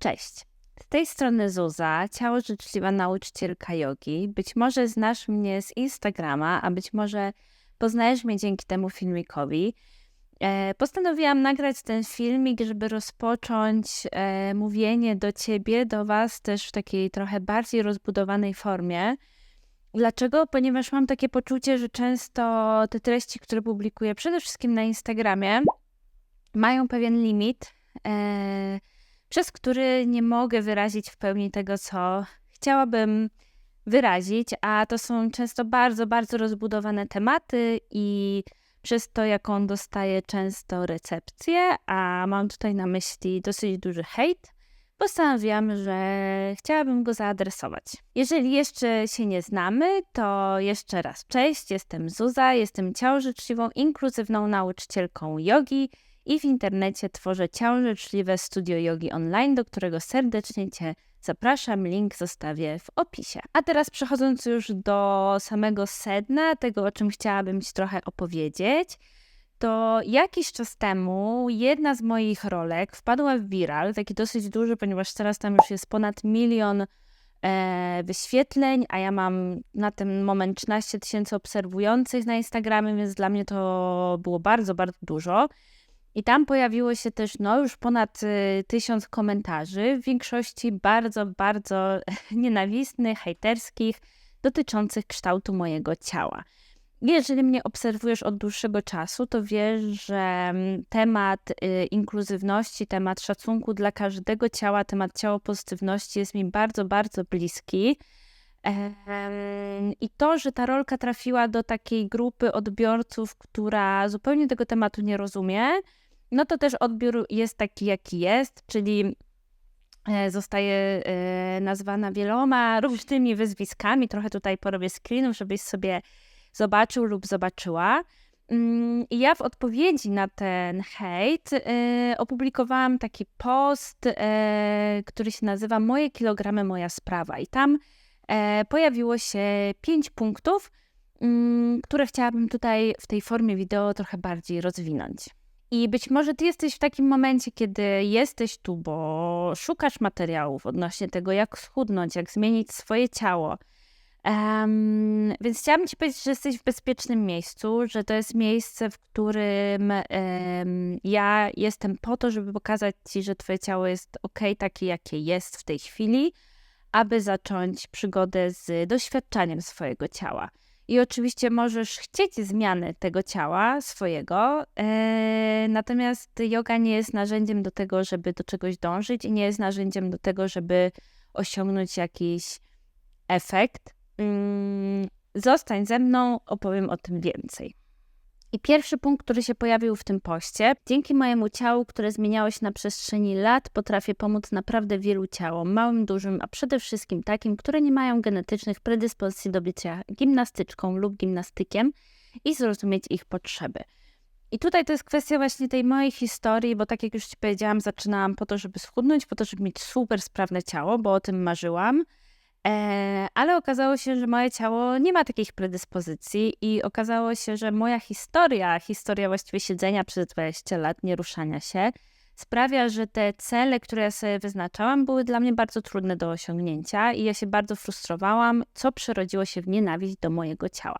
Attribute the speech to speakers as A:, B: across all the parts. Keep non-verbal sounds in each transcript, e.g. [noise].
A: Cześć. Z tej strony Zuza, ciało życzliwa nauczycielka jogi. Być może znasz mnie z Instagrama, a być może poznajesz mnie dzięki temu filmikowi. E, postanowiłam nagrać ten filmik, żeby rozpocząć e, mówienie do ciebie, do was też w takiej trochę bardziej rozbudowanej formie. Dlaczego? Ponieważ mam takie poczucie, że często te treści, które publikuję, przede wszystkim na Instagramie, mają pewien limit. Przez który nie mogę wyrazić w pełni tego, co chciałabym wyrazić, a to są często bardzo, bardzo rozbudowane tematy i przez to, jaką dostaję często recepcję, a mam tutaj na myśli dosyć duży hejt, postanowiłam, że chciałabym go zaadresować. Jeżeli jeszcze się nie znamy, to jeszcze raz cześć, jestem Zuza, jestem ciałożyczliwą, inkluzywną nauczycielką jogi, i w internecie tworzę ciążyczliwe studio jogi online, do którego serdecznie Cię zapraszam. Link zostawię w opisie. A teraz przechodząc już do samego sedna, tego o czym chciałabym Ci trochę opowiedzieć, to jakiś czas temu jedna z moich rolek wpadła w viral, taki dosyć duży, ponieważ teraz tam już jest ponad milion e, wyświetleń, a ja mam na ten moment 13 tysięcy obserwujących na Instagramie, więc dla mnie to było bardzo, bardzo dużo. I tam pojawiło się też no, już ponad y, tysiąc komentarzy, w większości bardzo, bardzo [laughs] nienawistnych, hejterskich, dotyczących kształtu mojego ciała. Jeżeli mnie obserwujesz od dłuższego czasu, to wiesz, że mm, temat y, inkluzywności, temat szacunku dla każdego ciała, temat ciało pozytywności jest mi bardzo, bardzo bliski. I to, że ta rolka trafiła do takiej grupy odbiorców, która zupełnie tego tematu nie rozumie, no to też odbiór jest taki, jaki jest, czyli e, zostaje e, nazwana wieloma różnymi wyzwiskami. Trochę tutaj porobię screenów, żebyś sobie zobaczył lub zobaczyła. Mm, I ja w odpowiedzi na ten hejt e, opublikowałam taki post, który się nazywa Moje kilogramy, moja sprawa. I tam pojawiło się pięć punktów, mm, które chciałabym tutaj w tej formie wideo trochę bardziej rozwinąć. I być może ty jesteś w takim momencie, kiedy jesteś tu, bo szukasz materiałów odnośnie tego, jak schudnąć, jak zmienić swoje ciało. Um, więc chciałabym ci powiedzieć, że jesteś w bezpiecznym miejscu, że to jest miejsce, w którym um, ja jestem po to, żeby pokazać ci, że twoje ciało jest ok, takie jakie jest w tej chwili, aby zacząć przygodę z doświadczaniem swojego ciała. I oczywiście możesz chcieć zmiany tego ciała swojego, e, natomiast yoga nie jest narzędziem do tego, żeby do czegoś dążyć i nie jest narzędziem do tego, żeby osiągnąć jakiś efekt. Mm, zostań ze mną, opowiem o tym więcej. I pierwszy punkt, który się pojawił w tym poście, dzięki mojemu ciału, które zmieniało się na przestrzeni lat, potrafię pomóc naprawdę wielu ciałom, małym, dużym, a przede wszystkim takim, które nie mają genetycznych predyspozycji do bycia gimnastyczką lub gimnastykiem i zrozumieć ich potrzeby. I tutaj to jest kwestia właśnie tej mojej historii, bo tak jak już Ci powiedziałam, zaczynałam po to, żeby schudnąć, po to, żeby mieć super sprawne ciało, bo o tym marzyłam. E, ale okazało się, że moje ciało nie ma takich predyspozycji i okazało się, że moja historia, historia właściwie siedzenia przez 20 lat, nie ruszania się, sprawia, że te cele, które ja sobie wyznaczałam, były dla mnie bardzo trudne do osiągnięcia i ja się bardzo frustrowałam, co przerodziło się w nienawiść do mojego ciała.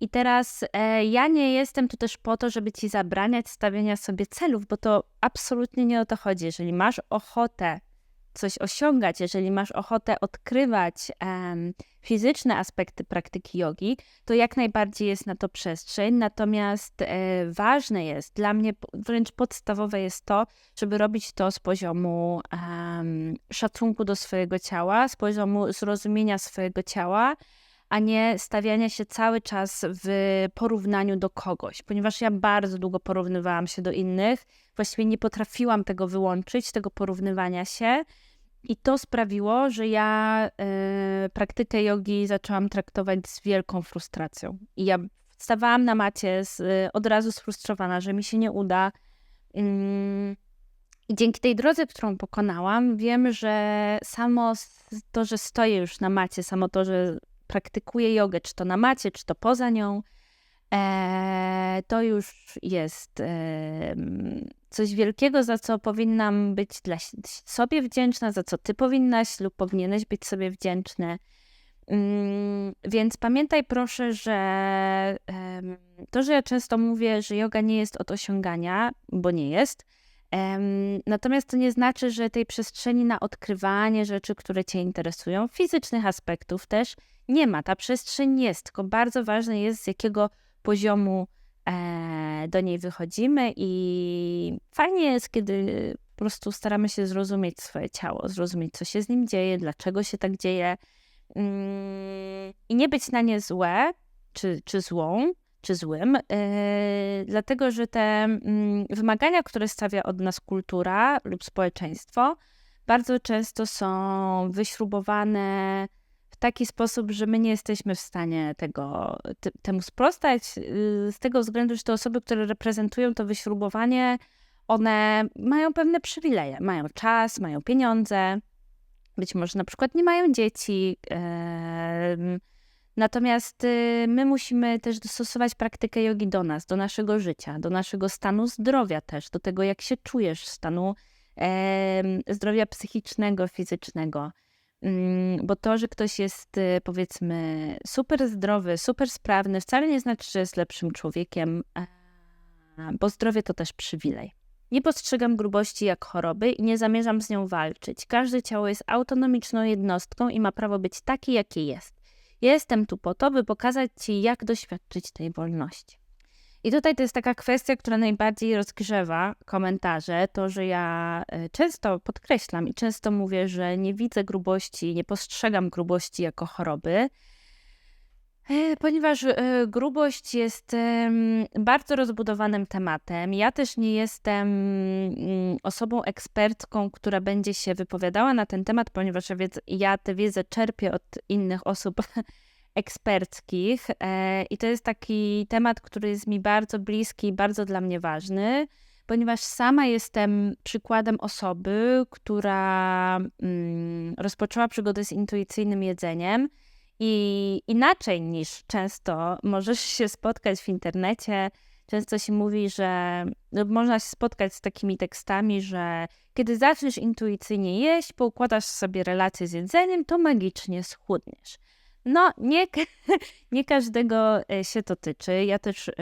A: I teraz e, ja nie jestem tu też po to, żeby ci zabraniać stawiania sobie celów, bo to absolutnie nie o to chodzi. Jeżeli masz ochotę coś osiągać, jeżeli masz ochotę odkrywać um, fizyczne aspekty praktyki jogi, to jak najbardziej jest na to przestrzeń. Natomiast e, ważne jest, dla mnie wręcz podstawowe jest to, żeby robić to z poziomu um, szacunku do swojego ciała, z poziomu zrozumienia swojego ciała, a nie stawiania się cały czas w porównaniu do kogoś, ponieważ ja bardzo długo porównywałam się do innych, właściwie nie potrafiłam tego wyłączyć, tego porównywania się. I to sprawiło, że ja y, praktykę jogi zaczęłam traktować z wielką frustracją. I ja stawałam na macie z, y, od razu sfrustrowana, że mi się nie uda. Y, I dzięki tej drodze, którą pokonałam, wiem, że samo to, że stoję już na macie, samo to, że praktykuję jogę, czy to na macie, czy to poza nią, to już jest coś wielkiego, za co powinnam być dla sobie wdzięczna, za co ty powinnaś lub powinieneś być sobie wdzięczny. Mm, więc pamiętaj proszę, że to, że ja często mówię, że yoga nie jest od osiągania, bo nie jest. Natomiast to nie znaczy, że tej przestrzeni na odkrywanie rzeczy, które Cię interesują, fizycznych aspektów też nie ma. Ta przestrzeń jest, tylko bardzo ważne jest, z jakiego poziomu e, do niej wychodzimy, i fajnie jest, kiedy po prostu staramy się zrozumieć swoje ciało, zrozumieć, co się z nim dzieje, dlaczego się tak dzieje Mm, i nie być na nie złe czy, czy złą, czy złym, yy, dlatego że te yy, wymagania, które stawia od nas kultura lub społeczeństwo, bardzo często są wyśrubowane taki sposób, że my nie jesteśmy w stanie tego, te, temu sprostać, yy, z tego względu, że te osoby, które reprezentują to wyśrubowanie, one mają pewne przywileje, mają czas, mają pieniądze, być może na przykład nie mają dzieci. Natomiast y, my musimy też dostosować praktykę jogi do nas, do naszego życia, do naszego stanu zdrowia też, do tego, jak się czujesz, stanu zdrowia psychicznego, fizycznego. Mm, bo to, że ktoś jest y, powiedzmy super zdrowy, super sprawny, wcale nie znaczy, że jest lepszym człowiekiem, bo zdrowie to też przywilej. Nie postrzegam grubości jak choroby i nie zamierzam z nią walczyć. Każde ciało jest autonomiczną jednostką i ma prawo być takie, jakie jest. Jestem tu po to, by pokazać Ci, jak doświadczyć tej wolności. I tutaj to jest taka kwestia, która najbardziej rozgrzewa komentarze, to, że ja e, często podkreślam i często mówię, że nie widzę grubości, nie postrzegam grubości jako choroby, E, ponieważ e, grubość jest bardzo rozbudowanym tematem. Ja też nie jestem mm, osobą ekspertką, która będzie się wypowiadała na ten temat, ponieważ ja, ja tę wiedzę czerpię od innych osób [laughs] eksperckich. E, I to jest taki temat, który jest mi bardzo bliski i bardzo dla mnie ważny, ponieważ sama jestem przykładem osoby, która mm, rozpoczęła przygodę z intuicyjnym jedzeniem i inaczej niż często możesz się spotkać w internecie, często się mówi, że no, można się spotkać z takimi tekstami, że kiedy zaczniesz intuicyjnie jeść, poukładasz sobie relacje z jedzeniem, to magicznie schudniesz. No, nie, [laughs] nie każdego e, się to tyczy. Ja też y,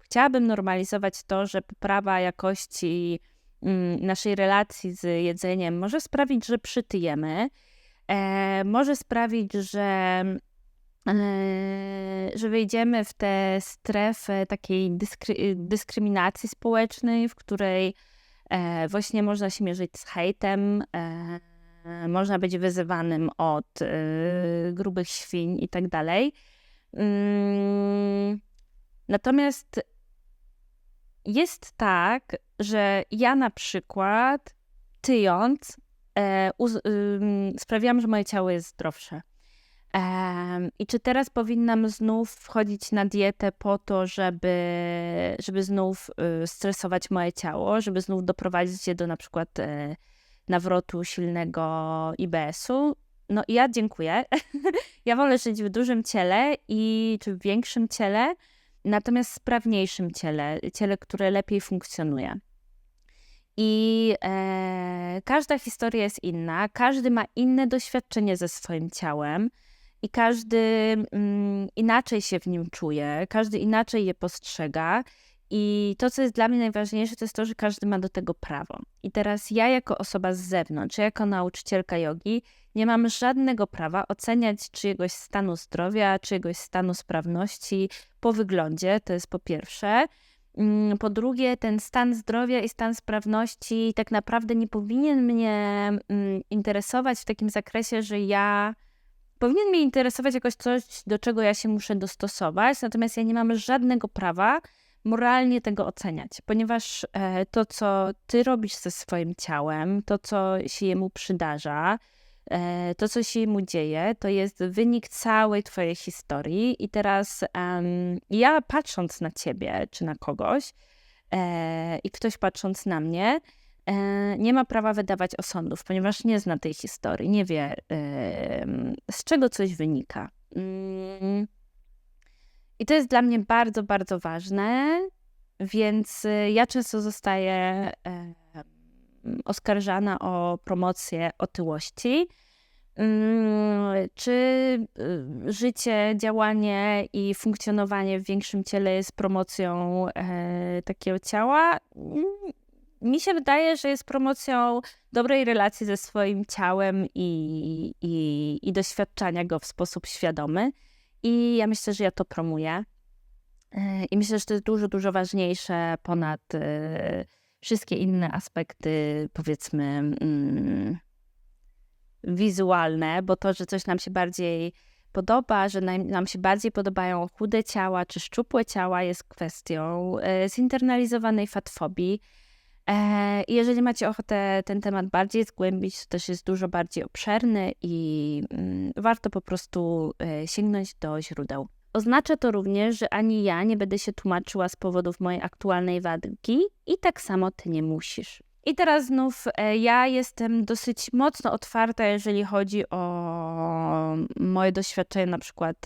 A: chciałabym normalizować to, że poprawa jakości y, naszej relacji z jedzeniem może sprawić, że przytyjemy e, może sprawić, że, że wejdziemy w tę strefę takiej dyskry, dyskryminacji społecznej, w której właśnie można się mierzyć z hejtem, można być wyzywanym od e, grubych świń i tak dalej. Mm, natomiast jest tak, że ja na przykład tyjąc e, sprawiłam, że moje ciało jest zdrowsze. E, I czy teraz powinnam znów wchodzić na dietę po to, żeby, żeby znów y, stresować moje ciało, żeby znów doprowadzić je do na przykład e, nawrotu silnego IBS-u? No ja dziękuję. [laughs] ja wolę żyć w dużym ciele i czy w większym ciele, natomiast sprawniejszym ciele, ciele, które lepiej funkcjonuje. I e, każda historia jest inna, każdy ma inne doświadczenie ze swoim ciałem i każdy mm, inaczej się w nim czuje, każdy inaczej je postrzega. I to, co jest dla mnie najważniejsze, to jest to, że każdy ma do tego prawo. I teraz ja, jako osoba z zewnątrz, jako nauczycielka jogi, nie mam żadnego prawa oceniać czyjegoś stanu zdrowia, czyjegoś stanu sprawności po wyglądzie. To jest po pierwsze. Mm, po drugie, ten stan zdrowia i stan sprawności tak naprawdę nie powinien mnie mm, interesować w takim zakresie, że ja. Powinien mnie interesować jakoś coś, do czego ja się muszę dostosować, natomiast ja nie mam żadnego prawa moralnie tego oceniać, ponieważ e, to, co ty robisz ze swoim ciałem, to, co się jemu przydarza, E, to, co się mu dzieje, to jest wynik całej Twojej historii. I teraz um, ja patrząc na Ciebie czy na kogoś, e, i ktoś patrząc na mnie, e, nie ma prawa wydawać osądów, ponieważ nie zna tej historii, nie wie, z czego coś wynika. Mm. I to jest dla mnie bardzo, bardzo ważne, więc y, ja często zostaję oskarżana o promocję otyłości. Mm, czy y, życie, działanie i funkcjonowanie w większym ciele jest promocją e, takiego ciała? Mm, mi się wydaje, że jest promocją dobrej relacji ze swoim ciałem i, i, i doświadczania go w sposób świadomy. I ja myślę, że ja to promuję. E, I myślę, że to jest dużo, dużo ważniejsze ponad e, wszystkie inne aspekty, powiedzmy, mm, wizualne, bo to, że coś nam się bardziej podoba, że nam, się bardziej podobają chude ciała czy szczupłe ciała, jest kwestią e, zinternalizowanej fatfobii. I jeżeli macie ochotę ten temat bardziej zgłębić, to też jest dużo bardziej obszerny i mm, warto po prostu sięgnąć do źródeł. Oznacza to również, że ani ja nie będę się tłumaczyła z powodów mojej aktualnej wadki i tak samo ty nie musisz. I teraz znów e, ja jestem dosyć mocno otwarta, jeżeli chodzi o moje doświadczenie, na przykład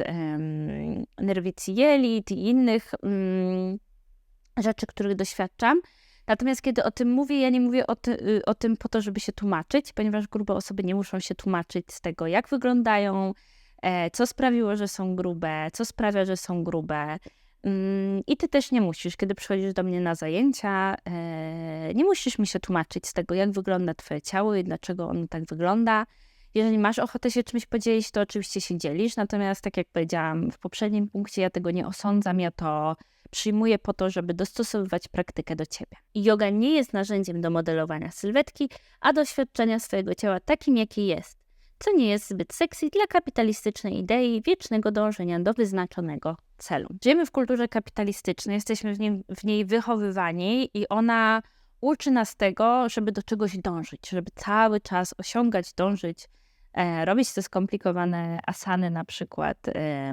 A: nerwicy jelit i innych um, rzeczy, których doświadczam. Natomiast kiedy o tym mówię, ja nie mówię o, ty, o tym po to, żeby się tłumaczyć, ponieważ grube osoby nie muszą się tłumaczyć z tego, jak wyglądają, E, co sprawiło, że są grube, co sprawia, że są grube. Mm, I ty też nie musisz, kiedy przychodzisz do mnie na zajęcia, e, nie musisz mi się tłumaczyć z tego, jak wygląda twoje ciało i dlaczego ono tak wygląda. Jeżeli masz ochotę się czymś podzielić, to oczywiście się dzielisz. Natomiast, tak jak powiedziałam w poprzednim punkcie, ja tego nie osądzam, ja to przyjmuję po to, żeby dostosowywać praktykę do ciebie. Yoga nie jest narzędziem do modelowania sylwetki, a doświadczenia swojego ciała takim, jaki jest co nie jest zbyt sexy dla kapitalistycznej idei wiecznego dążenia do wyznaczonego celu. Żyjemy w kulturze kapitalistycznej, jesteśmy w, w niej wychowywani i ona uczy nas tego, żeby do czegoś dążyć, żeby cały czas osiągać, dążyć, e, robić te skomplikowane asany na przykład, e,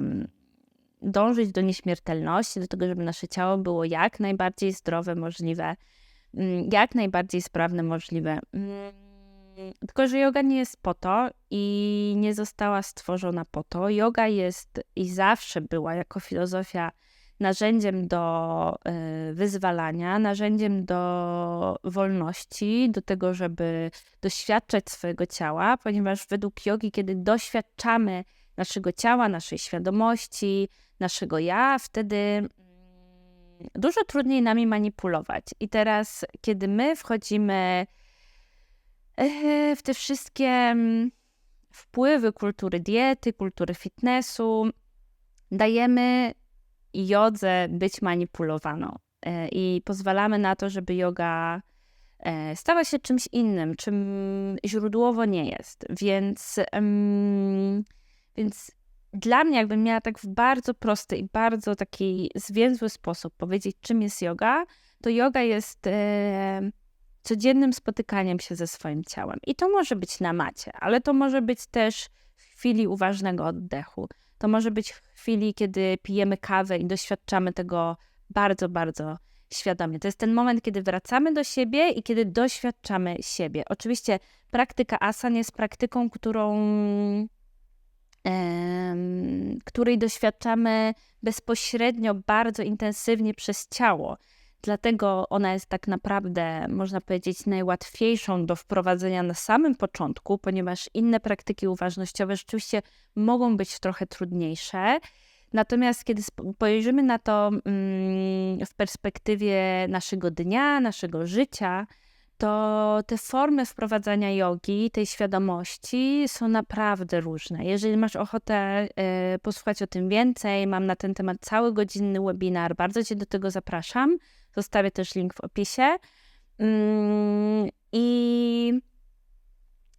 A: dążyć do nieśmiertelności, do tego, żeby nasze ciało było jak najbardziej zdrowe możliwe, mm, jak najbardziej sprawne możliwe. Mm, tylko, że yoga nie jest po to i nie została stworzona po to. Yoga jest i zawsze była jako filozofia narzędziem do y, wyzwalania, narzędziem do wolności, do tego, żeby doświadczać swojego ciała, ponieważ według jogi, kiedy doświadczamy naszego ciała, naszej świadomości, naszego ja, wtedy mm, dużo trudniej nami manipulować. I teraz, kiedy my wchodzimy w te wszystkie mm, wpływy kultury diety, kultury fitnessu, dajemy jodze być manipulowaną e, i pozwalamy na to, żeby yoga e, stała się czymś innym, czym źródłowo nie jest. Więc, więc dla mnie, jakbym miała tak w bardzo prosty i bardzo taki zwięzły sposób powiedzieć, czym jest yoga, to yoga jest e, codziennym spotykaniem się ze swoim ciałem. I to może być na macie, ale to może być też w chwili uważnego oddechu. To może być w chwili, kiedy pijemy kawę i doświadczamy tego bardzo, bardzo świadomie. To jest ten moment, kiedy wracamy do siebie i kiedy doświadczamy siebie. Oczywiście praktyka asan jest praktyką, którą, której doświadczamy bezpośrednio, bardzo intensywnie przez ciało. Dlatego ona jest tak naprawdę, można powiedzieć, najłatwiejszą do wprowadzenia na samym początku, ponieważ inne praktyki uważnościowe rzeczywiście mogą być trochę trudniejsze. Natomiast kiedy spojrzymy na to mm, w perspektywie naszego dnia, naszego życia, to te formy wprowadzania jogi, tej świadomości są naprawdę różne. Jeżeli masz ochotę y, posłuchać o tym więcej, mam na ten temat cały godzinny webinar, bardzo Cię do tego zapraszam. Zostawię też link w opisie. Mm, I,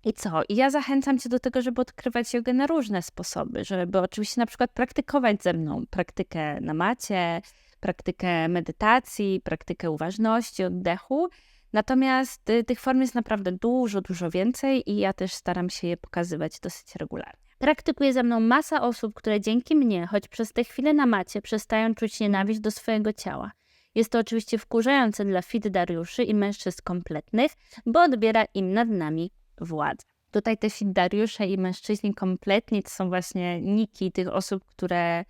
A: I co? Ja zachęcam Cię do tego, żeby odkrywać jogę na różne sposoby, żeby oczywiście na przykład praktykować ze mną praktykę na macie, praktykę medytacji, praktykę uważności, oddechu. Natomiast y, tych form jest naprawdę dużo, dużo więcej i ja też staram się je pokazywać dosyć regularnie. Praktykuje ze mną masa osób, które dzięki mnie, choć przez te chwile na macie, przestają czuć nienawiść do swojego ciała. Jest to oczywiście wkurzające dla fit Dariuszy i mężczyzn kompletnych, bo odbiera im nad nami władzę. Tutaj te Dariusze i mężczyźni kompletni to są właśnie niki tych osób, które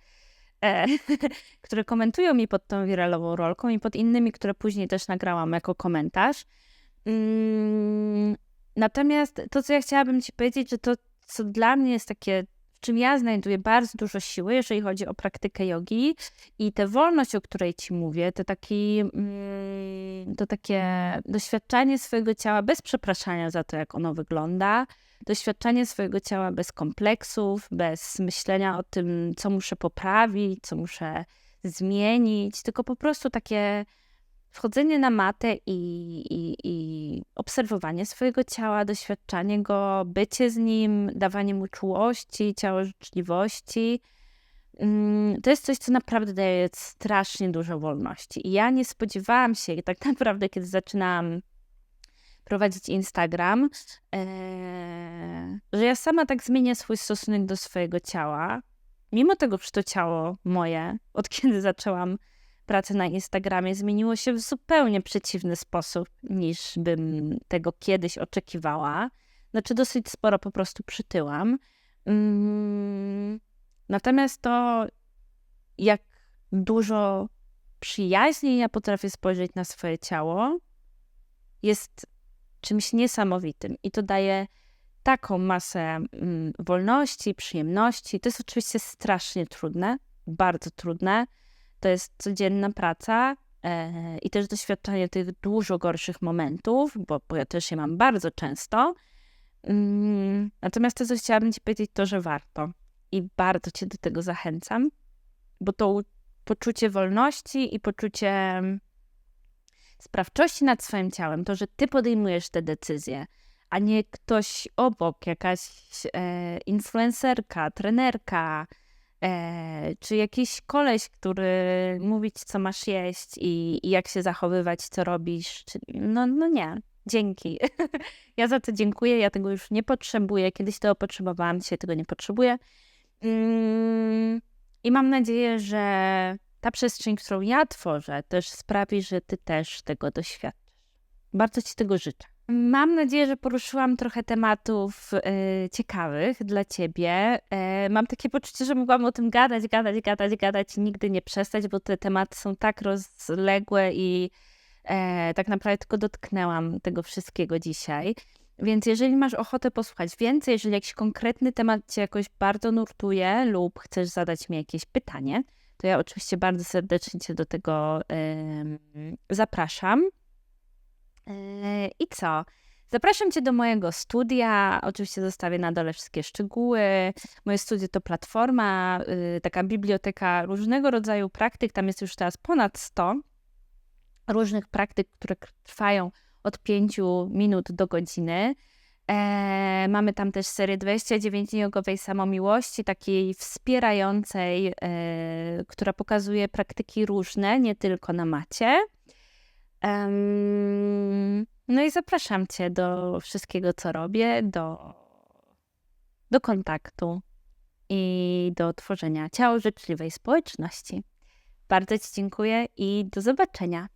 A: e, [laughs] które komentują mi pod tą wiralową rolką i pod innymi, które później też nagrałam jako komentarz. Mm, natomiast to, co ja chciałabym Ci powiedzieć, że to, co dla mnie jest takie, czym ja znajduję bardzo dużo siły, jeżeli chodzi o praktykę jogi. I tę wolność, o której Ci mówię, to, taki, mm, to takie doświadczanie swojego ciała bez przepraszania za to, jak ono wygląda, doświadczanie swojego ciała bez kompleksów, bez myślenia o tym, co muszę poprawić, co muszę zmienić, tylko po prostu takie wchodzenie na matę i, i, i obserwowanie swojego ciała, doświadczanie go, bycie z nim, dawanie mu czułości, ciało życzliwości. Mm, to jest coś, co naprawdę daje strasznie dużo wolności. I ja nie spodziewałam się, tak [laughs] naprawdę, kiedy zaczynałam prowadzić Instagram, ee, że ja sama tak zmienię swój stosunek do swojego ciała. Mimo tego, że to ciało moje, od kiedy zaczęłam pracę na Instagramie, zmieniło się w zupełnie przeciwny sposób niż bym tego kiedyś oczekiwała. Znaczy, dosyć sporo po prostu przytyłam. Mm, natomiast to, jak dużo przyjaźniej ja potrafię spojrzeć na swoje ciało, jest czymś niesamowitym i to daje taką masę mm, wolności, przyjemności. To jest oczywiście strasznie trudne, bardzo trudne. To jest codzienna praca e, i też doświadczanie tych dużo gorszych momentów, bo, bo ja też je mam bardzo często. Mm, natomiast to, co chciałabym Ci powiedzieć, to, że warto i bardzo Cię do tego zachęcam, bo to poczucie wolności i poczucie sprawczości nad swoim ciałem, to, że ty podejmujesz te decyzje, a nie ktoś obok, jakaś e, influencerka, trenerka, e, czy jakiś koleś, który mówi ci, co masz jeść i, i jak się zachowywać, co robisz. Czy, no, no nie, dzięki. [laughs] ja za to dziękuję, ja tego już nie potrzebuję. Kiedyś to potrzebowałam, dzisiaj tego nie potrzebuję. Mm, I mam nadzieję, że ta przestrzeń, którą ja tworzę, też sprawi, że ty też tego doświadczysz. Bardzo ci tego życzę. Mam nadzieję, że poruszyłam trochę tematów y, ciekawych dla ciebie. Y, mam takie poczucie, że mogłam o tym gadać, gadać, gadać, gadać i nigdy nie przestać, bo te tematy są tak rozległe i y, tak naprawdę tylko dotknęłam tego wszystkiego dzisiaj. Więc jeżeli masz ochotę posłuchać więcej, jeżeli jakiś konkretny temat cię jakoś bardzo nurtuje lub chcesz zadać mi jakieś pytanie, to ja oczywiście bardzo serdecznie Cię do tego zapraszam. Yy, I co? Zapraszam Cię do mojego studia. Oczywiście zostawię na dole wszystkie szczegóły. Moje studio to platforma, yy, taka biblioteka różnego rodzaju praktyk. Tam jest już teraz ponad 100 różnych praktyk, które trwają od 5 minut do godziny. E, mamy tam też serię 29 jogowej samomiłości, takiej wspierającej, e, która pokazuje praktyki różne, nie tylko na macie. No i zapraszam Cię do wszystkiego, co robię, do, do kontaktu i do tworzenia ciało życzliwej społeczności. Bardzo Ci dziękuję i do zobaczenia.